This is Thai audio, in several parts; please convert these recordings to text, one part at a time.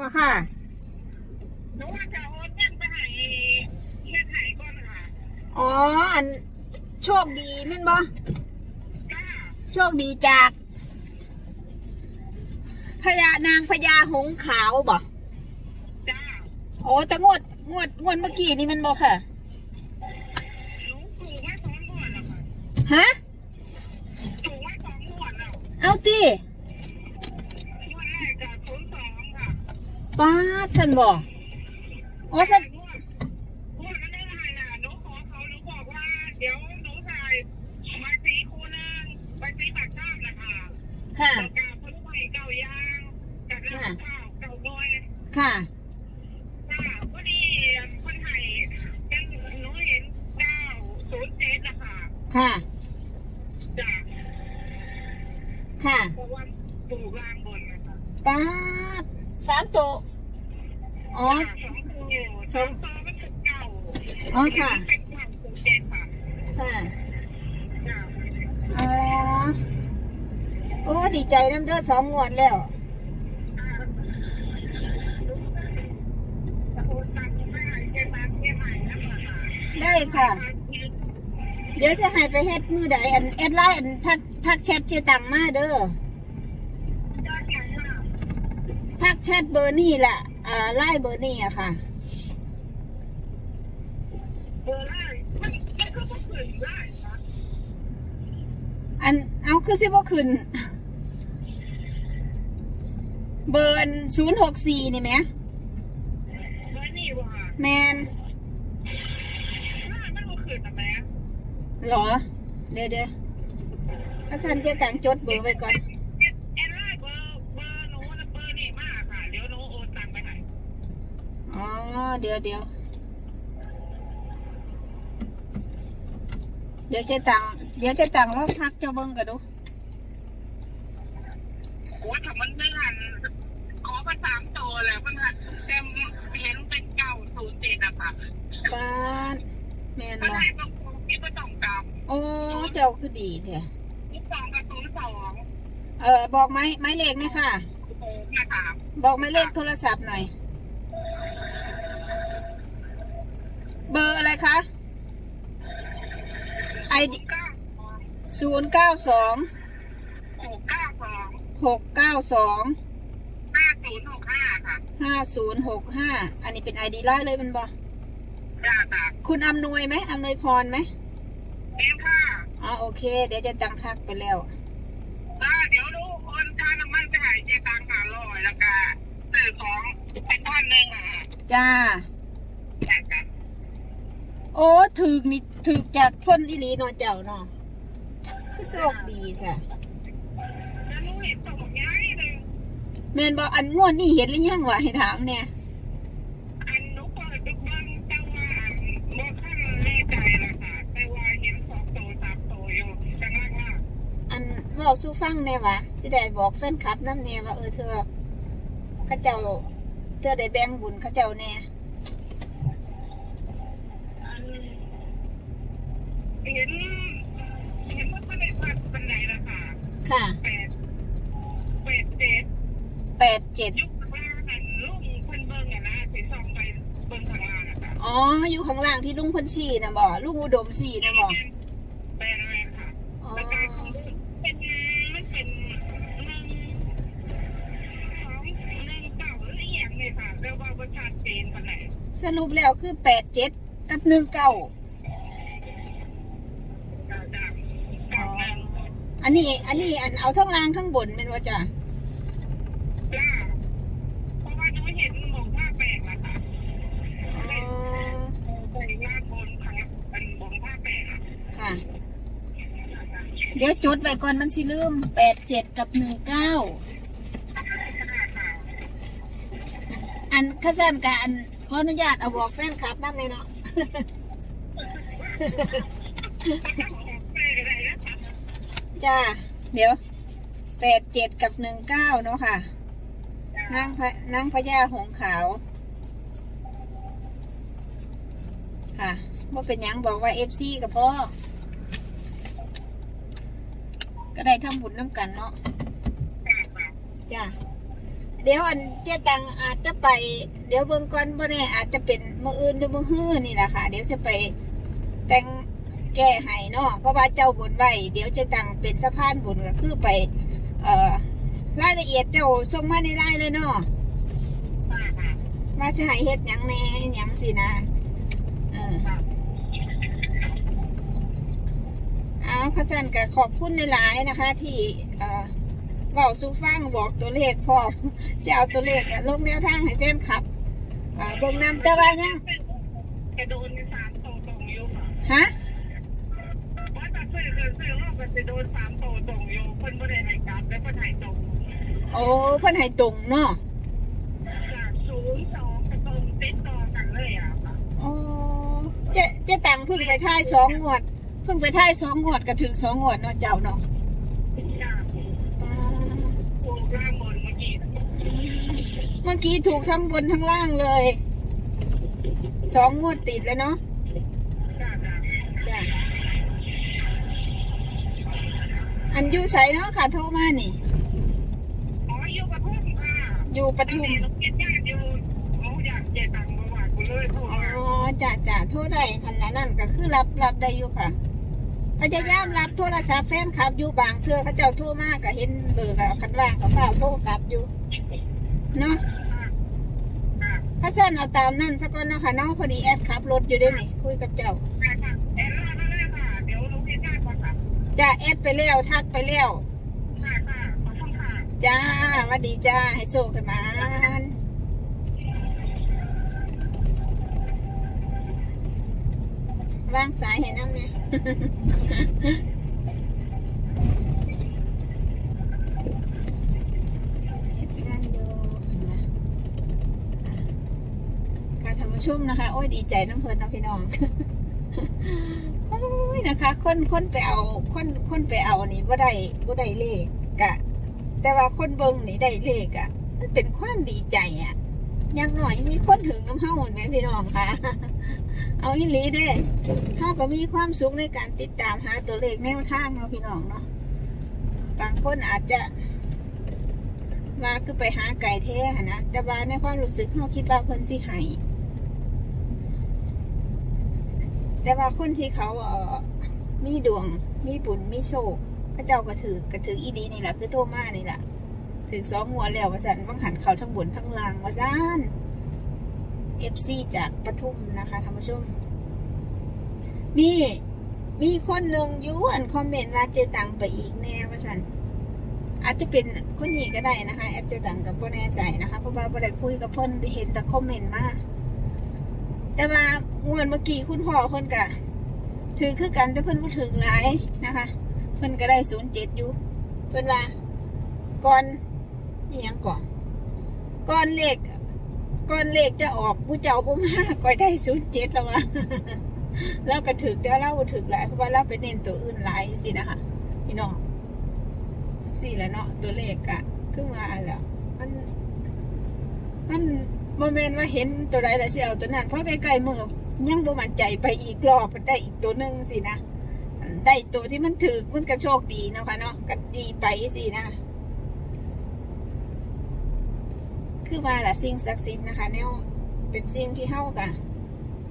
ก็ค่ะหนูว่าจะโอนเงินไปให้เฮ็ดให้ก่อนค่ะอ๋อ อันโชคดีแม่นบ่จ้าโชคดีจากพญานางพญาหงส์ขาวบ่จ้าโอ้แต่งวดงวดงวดเมื่อกี้นี่มันบ่ค่ะ หนูถูกไว้สองงวดแล้วค่ะฮะถูกไว้สองงวดแล้ว เอาติ งวดแรกกับศูนย์สองค่ะ ป้าดฉันบ่โอ้ฉันงวดงวดนั้นไม่ได้น่ะหนูขอเขาหนูบอกว่าเดี๋ยวหนูจ่ายใบสีคูนึงใบสีปากข้ามนะคะค่ะแล้วก็พ้นไฟเก่ายางกับเรื่องข้าวเก่าบอยค่ะจ้าพอดีคนไทยยังหนูเห็นเก้าศูนย์เจ็ดนะคะค่ะจ้าค่ะเพราะว่าปลูกลา งบนนะคะป้าดสามตัวอ๋อสองตัวสองตัวมันถึงเก่าอ๋อค่ะเป็นเก่าถึงเจ็ดค่ะค่ะจ้าอ๋อโอ้ดีใจน้ำเด้อสองงวดแล้วอ่าตะโกนตังไม่หายเจ็บมาเจ็บใหม่นะคะได้ค่ะ เดี๋ยวจะให้ไปเฮ็ดมือใดอันแอดไลน์อันทักทักแชทเจตังมาเด้อ ยอดแข็งมาก ทักแชทเบอร์นี่แหละอ่าไลน์เบอร์นี่อะค่ะเบอร์ได้มันมันก็ต้องขึ้นได้ค่ะอันเอาคือสิบ่ขึ้น เบอร์ศูนย์หกสี่นี่ไหมเบอร์นี่ว่ะแมนน่ามันก็ขึ้นนะแม่เหรอ เดี๋ยวเดี๋ยวอาจารย์เจตังจดเบอร์ไว้ก่อน แอนไลน์เบอร์เบอร์หนูนะเบอร์นี่มากค่ะ เดี๋ยวหนูโอนตังไปให้ อ๋อ เดี๋ยวเดี๋ยวเดี๋ยวเจตังเดี๋ยวเจตังลองทักเจ้าเบิ้งกันดูว่าถ้ามันไม่ทันขอมาสามตัวแล้วมันทันเต็มเห็นเป็นเก้าศูนย์เจ็ดอะค่ะป้านแมนมันบ่ไหนต้องคิดว่าต้องกลับโอ้เจ้าคือดีแท้ศูนย์สองกับศูนย์สองเออบอกไม้ไม้เลขหนะค่ะโอ้นะคะบอกไม้เลขโทรศัพท์หน่อย เบอร์อะไรคะไอเก้าศูนย์เก้าสองหกเก้าสองหกเก้าสองห้าศูนย์หกห้าค่ะห้าศูนย์หกห้าอันนี้เป็นไอดีไลน์เลยมันบอกจ้าจ้าคุณอำนวยไหมอำนวยพรไหมเอ็มค่ะอ๋อโอเค เดี๋ยวจะตังทักไปแล้วจ้าเดี๋ยวดูโอนค่าน้ำมันจะหายเจตังหาลอยแล้วก็ซื้อของเป็นพันหนึ่งอะจ้าจ้าจ้า โอ้ถึกนี่ถึกจากคนอิลีเนอเจ้าเนาะคือโชคดีแท้แล้วหนูเห็นส่งย้ายเลยแมนบอกอันงวดนี่เห็นหรือยังวะให้ถามเนี่ยอันหนูเปิดดูเบิ้งแต่ว่าอันบ่ท่านแน่ใจละค่ะแต่ว่าเห็นสองตัวสามตัวอยู่ข้างล่างล่างอันบอกสู้ฟังแน่วะสิได้บอกแฟนคลับน้ำแน่ว่าเออเธอเข้าเจ้าเธอได้แบ่งบุญเข้าเจ้าแน่อันเห็น เห็นว่าเขาได้พัดบันไดละค่ะ ค่ะ แปดแปดเจ็ดแปดเจ็ดยุคว่าอันลุงเพิ่นเบิ้งอะนะไปส่องไปเบิ้งข้างล่างอะค่ะอ๋อ อยู่ข้างล่างที่ลุงเพันชีนะบอกลุงอุดมชีนะบอกแปดอะไรค่ะอ๋อแล้วการของเป็นมันเป็นหนึ่งสองหนึ่งเก้าหรืออย่างเนี่ยค่ะเรียกว่าประชาเจนปานไหนสรุปแล้วคือแปดเจ็ดกับหนึ่งเก้าจ้าจ้าเก้าหนึ่ง อันนี้ อันนี้อันเอาทั้งล่างทั้งบนเป็นว่าจ้ะจ้าเพราะว่าหนูเห็นหมองผ้าแปลกอะค่ะอ๋อใส่ย่านบนทางเป็นบนผ้าแปลกอะค่ะ เดี๋ยวจดไว้ก่อนมันสิลืมแปดเจ็ดกับหนึ่งเก้าค่ะอันข้าสันกับอันขออนุญาตเอาบอกแฟนคลับนั่นเลยเนาะ ไปกันได้แล้วค่ะ จ้า เดี๋ยวแปดเจ็ดกับหนึ่งเก้าเนาะค่ะ นางพระนางพญาหงขาว ค่ะว่าเป็นยังบอกว่าเอฟซีกับพ่อ ก็ได้ทำบุญน้ำกันเนาะ จ้า เดี๋ยวอันเจ๊ตังอาจจะไป เดี๋ยวเบิ่งก่อนบ่แน่อาจจะเป็นมืออื่นหรือมือฮื้อนี่แหละค่ะ เดี๋ยวจะไปแต่ง แก้ให้เนาะเพราะว่าเจ้าบุญไว้เดี๋ยวเจ๊ตังเป็นสะพานบุญก็คือไป เอ่อรายละเอียดเจ้าส่งมาในไลน์เลยเนาะค่ะค่ะว่าสิให้เฮ็ดหยังแหน่หยังสินะเออค่ะเอาข้าสันก็ขอบคุณหลายๆนะคะ ที่เอ่อเว้าสู่ฟังบอกตัวเลขพร้อมจะเอาตัวเลขอะลงแนวทางให้แฟนคลับอ่าเบิ่งนำแต่ว่ายังกระโดนสามโตตรงอยู่ค่ะฮะว่า จะซื้อคือซื้อรอบก็จะโดนสามโตตรงอยู่เพิ่นบ่ได้ให้กลับแล้วเพิ่นให้ตรงโอ้เพิ่นให้ตรงเนาะจากศูนย์สองกระตรงติดต่อกันเลยอะค่ะอ๋อเจ๊เจ๊ตังเพิ่งไปท่ายสองงวดเพิ่งไปท่ายสองงวดก็ถึงสองงวดเนาะเจ้าเนาะจ้าอ่าโครงร่างบนเมื่อกี้เมื่อกี้ถูกทั้งบนทั้งล่างเลยสองงวดติดแล้วเนาะจ้าจ้าจ้ะ อันอยู่ไสเนาะค่ะโทรมานี่ อ๋ออยู่ปทุมค่ะอยู่ปทุมลูกเกียรติญาติอยู่เขาอยากเจตังประวัติกูเลยโทรอ๋อมาจ้ะจ้ะโทรได้คันนั้นก็คือรับรับได้อยู่ค่ะ พยายามรับโทรศัพท์แฟนคลับ อยู่บางเทื่อเขาเจ้าโทรมาก็เห็นเบอร์ก็คันว่างก็เฝ้าโทรกลับอยู่เนาะค่ะค่ะข้าเส้นเอาตามนั่นสักก่อนเนาะค่ะเน้องพอดีแอดขับรถอยู่ด้วยนี่คุยกับเจ้า ค่ะ จ้าแอดไปแล้วทักไปแล้วค่ะค่ะขอบคุณค่ะจ้าหวัดดีจ้าให้โชคกันมานวางสายเห็นน้ำเนี่ย เฮ็ดงานอยู่นะการทำมาชุ่มนะคะ โอ้ยดีใจน้ำเพลินน้องพี่น้องโอ้ย นะคะคนคนไปเอาคนคนไปเอานี่บ่ได้บ่ได้เลขกะ แต่ว่าคนเบิ่งนี่ได้เลขอะมันเป็นความดีใจอะยังหน่อยมีคนถึงน้ำเฮาหมือนไหมพี่น้องคะเอาอีหลีเด้เฮาก็มีความสุขในการติดตามหาตัวเลขแนวทางเนาะพี่น้องเนาะบางคนอาจจะว่าคือไปหาไก่แท้นะแต่ว่าในความรู้สึกเฮาคิดว่าเพิ่นสิให้แต่ว่าคนที่เขาเออ มีดวง มีบุญมีโชคก็เจ้าก็ถือกระถืออีดีนี่แหละคือโทมานี่แหละถือสองหัวแล้วว่าสันบังหันเขาทั้งบนทั้งล่างว่าสันเอฟซีจากปทุมนะคะท่านผู้ชม มีมีคนหนึ่งยูอันคอมเมนต์ว่าเจตังไปอีกแน่ว่าสันอาจจะเป็นคนนี้ก็ได้นะคะ แอปเจตังกับพ่แน่ใจนะคะเพราะว่าบ่ได้คุยกับเพิ่นเห็นแต่คอมเมนต์มาแต่ว่างวดเมื่อกี้คุณพ่อเพิ่นกะ ถือคือกันแต่เพิ่นบ่ถึงหลายนะคะ เพิ่นก็ได้ศูนย์เจ็ดอยู่ เพิ่นว่าก่อนนี่ยังก่อนก่อนเลขก่อนเลขจะออกผู้เจ้าผู้มาก็ได้ศูนย์เจ็ดแล้ววะเราก็ถึกแต่เราบ่ถึกหลายเพราะว่าเราไปเน้นตัวอื่นหลายสินะคะพี่น้องสี่แล้วเนาะตัวเลขอะขึ้นมาแล้วมันมันโมเมนต์ว่าเห็นตัวใดแล้วสิเอาตัวนั้นเพราะใกล้ๆมือ ยังบ่มั่นใจไปอีกรอบได้อีกตัวหนึ่งสินะได้ตัวที่มันถือมันก็โชคดีนะคะเนาะก็ดีไปสินะ คือว่าละสิ่งศักดิ์สิทธิ์นะคะแนวเป็นสิ่งที่เฮากะ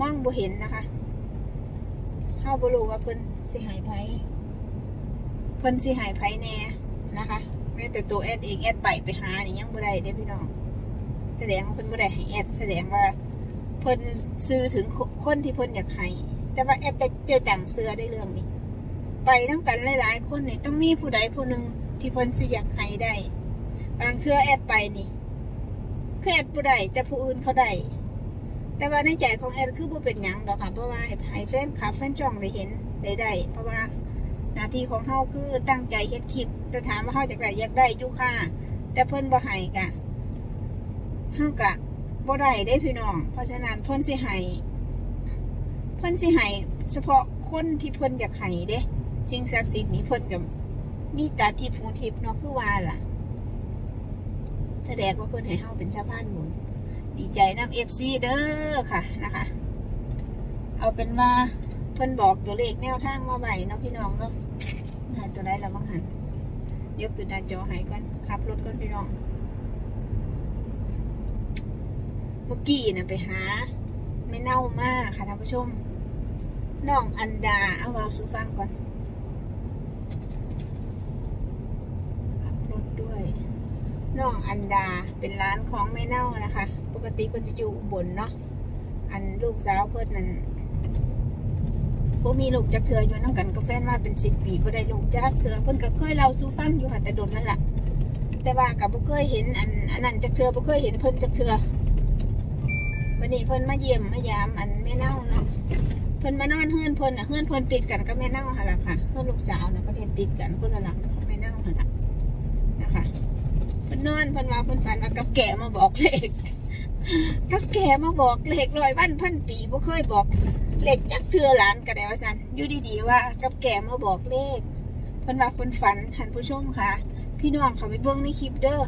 มองบ่เห็นนะคะเฮาบ่รู้ว่าเพิ่นสิหายไผเพิ่นสิหายไผแน่นะคะแม้แต่ตัวแอดเองแอดไปไปหานี่ยังบ่ได้เด้พี่น้องแสดงว่าเพิ่นบ่ได้ให้แอดแสดงว่า เพิ่นซื้อถึงคนที่เพิ่นอยากให้แต่ว่าแอดแต่เจอแต่งเสื้อได้เรื่องนี้ ไปน้ำกันหลายๆคนนี่ต้องมีผู้ใดผู้หนึ่งที่เพิ่นสิอยากให้ได้ บางเทื่อแอดไปนี่คือแอดผู้ใดแต่ผู้อื่นเขาได้แต่ว่าในใจของแอดคือบ่เป็นหยังดอกค่ะเพราะว่าให้แฟนคลับแฟนช่องได้เห็นได้ได้เพราะว่าหน้าที่ของเฮาคือตั้งใจเฮ็ดคลิปแต่ถามว่าเฮาอยากได้อยากได้ยู่ค่ะแต่เพิ่นบ่ให้กะเฮากะ บ่ได้ได้พี่น้อง เพราะฉะนั้นเพิ่นสิให้เพิ่นสิให้เฉพาะคนที่เพิ่นอยากให้เด้สิ่งศักดิ์สิทธิ์นี้เพิ่นกับมีตาทิพย์หูทิพย์เนาะคือว่าล่ะ แสดงว่าเพิ่นให้เฮาเป็นชาวบ้านบุญดีใจนำ FC เด้อค่ะนะคะ เอาเป็นว่าเพิ่นบอกตัวเลขแนวทางมาไว้เนาะพี่น้องเนาะหาตัวได้แล้วบ้างหันเดี๋ยวขึ้นหน้าจอให้ก่อนขับรถก่อนพี่น้อง เมื่อกี้นะไปหา ไม่เน่ามากค่ะท่านผู้ชมน้องอันดาเอาเราสู่ฟังก่อนขับรถด้วยน้องอันดาเป็นร้านของแม่เน่านะคะ ปกติเพิ่นจะอยู่บนเนาะอันลูกสาวเพิ่นนั่นบ่มีลูกจักเทืออยู่น้ำกันกับแฟนมาเป็นสิบปีบ่ได้ลูกจักเทือเพิ่นก็เคยเล่าสู่ฟังอยู่ค่ะแต่โดนนั่นแหละแต่ว่ากับบ่เคยเห็นอันอันนั้นจักเทือบ่เคยเห็นเพิ่นจักเทือ วันนี้เพิ่นมาเยี่ยมมายามอันแม่เน่าเนาะเพิ่นมานอนเฮือนเพิ่นน่ะเฮือนเพิ่นติดกันกับแม่เน่าหั่นล่ะค่ะเฮือนลูกสาวน่ะเพิ่นเฮ็ดติดกันคนละหลังกับแม่เน่าหั่นล่ะนะคะเพิ่นนอนเพิ่นว่าเพิ่นฝันว่ากับแก่มาบอกเลขกับแก่มาบอกเลขร้อยวันพันปีบ่เคยบอกเลขจักเทื่อหลานก็ได้ว่าซั่นอยู่ดีๆว่า กับแก่มาบอกเลขเพิ่นว่าเพิ่นฝันท่านผู้ชมค่ะ พี่น้องเขาไปเบิ่งในคลิปเด้อ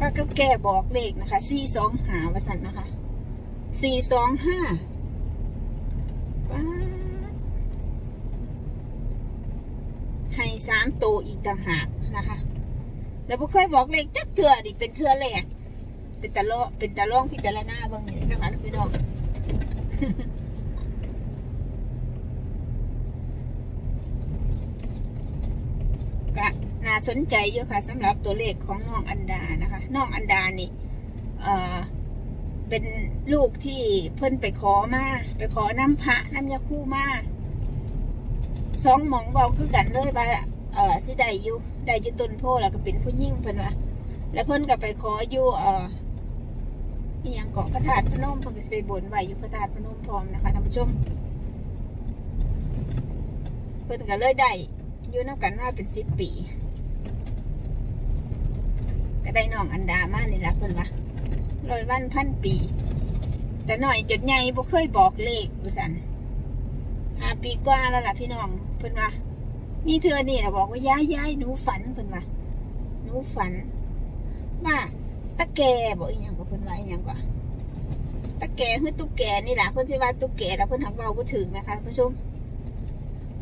ว่ากับแก่บอกเลขนะคะ425ว่าซั่นนะคะ สี่สองห้าให้สามตัวอีกต่างหากนะคะ แล้วพ่เคยบอกเลขจักเถื่อดิเป็นเถื่อแรกเป็นตะโลเป็นตะล่องพิจารณาบางอย่างนะคะพี่น้องก็น่าสนใจอยู่ค่ะสำหรับตัวเลขของน้องอันดานะคะ น้องอันดานี่ เอ่อ เป็นลูกที่เพิ่นไปขอมาไปขอน้ำพระน้ำยาคู่มาสองหมองบอกคือกันเลยว่าเออสิได้อยู่ได้อยู่ต้นโพแล้วก็เป็นผู้ยิ่งเพิ่นว่าแล้วเพิ่นก็ไปขออยู่เอ่ออีหยังเกาะพระธาตุพนมเพิ่นก็สิไปบนไหวอยู่พระธาตุพนมพร้อมนะคะท่านผู้ชมเพิ่นก็เลยได้อยู่น้ำกันมาเป็นสิบปีก็ได้น้องอันดามานี่ละเพิ่นว่า ร้อยวันพันปี แต่หน่อยจดใหญ่บ่เคยบอกเลขบุสันห้าปีกว่าแล้วล่ะพี่น้องเพิ่นว่ามีเธอนี่นะบอกว่าย้ายย้ายหนูฝันเพิ่นว่าหนูฝันว่าตะแกบอกอีหยังก็เพิ่นว่าอีหยังก็ตะแกคือตุ๊กแกนี่แหละเพิ่นสิว่าตุ๊กแกแล้วเพิ่นหักเว้าบ่ถึงนะคะผู้ชม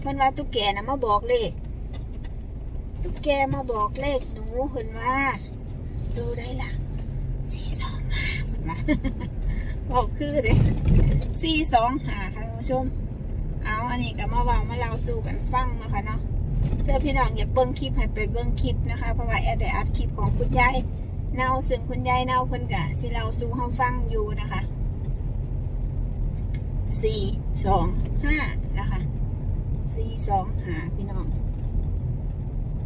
เพิ่นว่าตุ๊กแกน่ะมาบอกเลขตุ๊กแกมาบอกเลขหนูเพิ่นว่าดูได้ล่ะ มือนมาบอกคือเลยสี่สองหาค่ะท่านผู้ชม เอาอันนี้ก็มาเวางมาเล่าสู่กันฟังนะคะเนาะเพื่อพี่น้องอย่าเบิ้งคลิปให้ไปเบิ้งคลิปนะคะ เพราะว่าแอดได้อัดคลิปของคุณยายเน่าซึ่งคุณยายเน่าเพิ่นกะสิเราสู่ห้องฟังอยู่นะคะสี่สองห้านะคะสี่สองหาพี่น้อง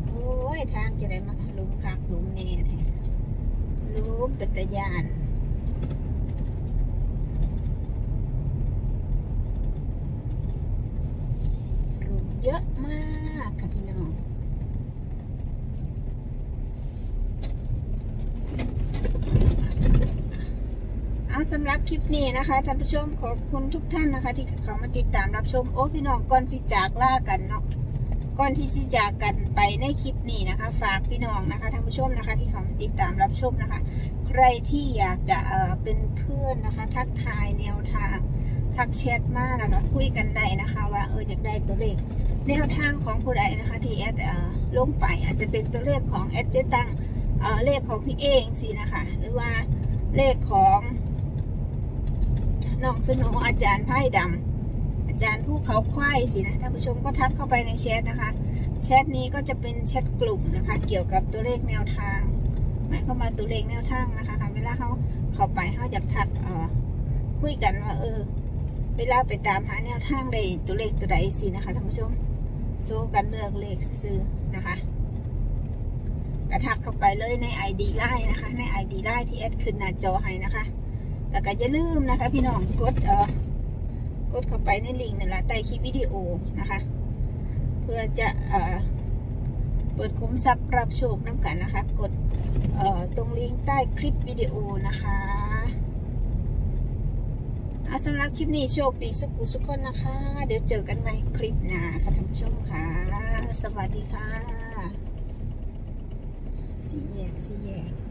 โอ้ย ทางจะได้มาลุมคักลุมเน่แท้รู้เป็นตะยาน รู้เยอะมากค่ะพี่น้องเอาสำหรับคลิปนี้นะคะท่านผู้ชมขอบคุณทุกท่านนะคะ ที่เขามาติดตามรับชมโอ้พี่น้องก่อนสิจากล่ากันเนาะก่อนที่สิจากกันไปในคลิปนี้นะคะ ฝากพี่น้องนะคะท่านผู้ชมนะคะ ที่เขามาติดตามรับชมนะคะ รที่อยากจะเออเป็นเพื่อนนะคะ ทักทายแนวทางทักแชทมานะคะคุยกันได้นะคะ ว่าเอออยากได้ตัวเลขแนวทางของผู้ใดนะคะที่แอดเอ่อลงไปอาจจะเป็นตัวเลขของแอดเจตังเเลขของพี่เองสินะคะหรือว่าเลขของน้องสโนว์อาจารย์ไพ่ดำอาจารย์ผู้เขาควายสินะท่านผู้ชมก็ทักเข้าไปในแชทนะคะ แชทนี้ก็จะเป็นแชทกลุ่มนะคะ เกี่ยวกับตัวเลขแนวทาง หมายเข้ามาตัวเลขแนวทางนะคะค่ะเวลาเขาเข้าไปเขาอยากทักเออคุยกันว่าเออ เวลาไปตามหาแนวทางได้ตัวเลขตัวใดสินะคะท่านผู้ชมโซกันเลือกเลขซื้อนะคะ กระทักเข้าไปเลยใน ID ไลน์นะคะ ใน ID ไลน์ที่แอดขึ้นหน้าจอให้นะคะ แล้วก็อย่าลืมนะคะ พี่น้องกดเออกดเข้าไปในลิงก์นั่นแหละใต้คลิปวิดีโอนะคะ เพื่อจะเออ เปิดคุ้มทรัพย์รับโชคน้ำกันนะคะ กดตรงลิงก์ใต้คลิปวิดีโอนะคะเอาสำหรับคลิปนี้โชคดีสุขสุขคนนะคะ เดี๋ยวเจอกันใหม่คลิปหน้าค่ะท่านผู้ชมค่ะ สวัสดีค่ะ สี่แยกสี่แยก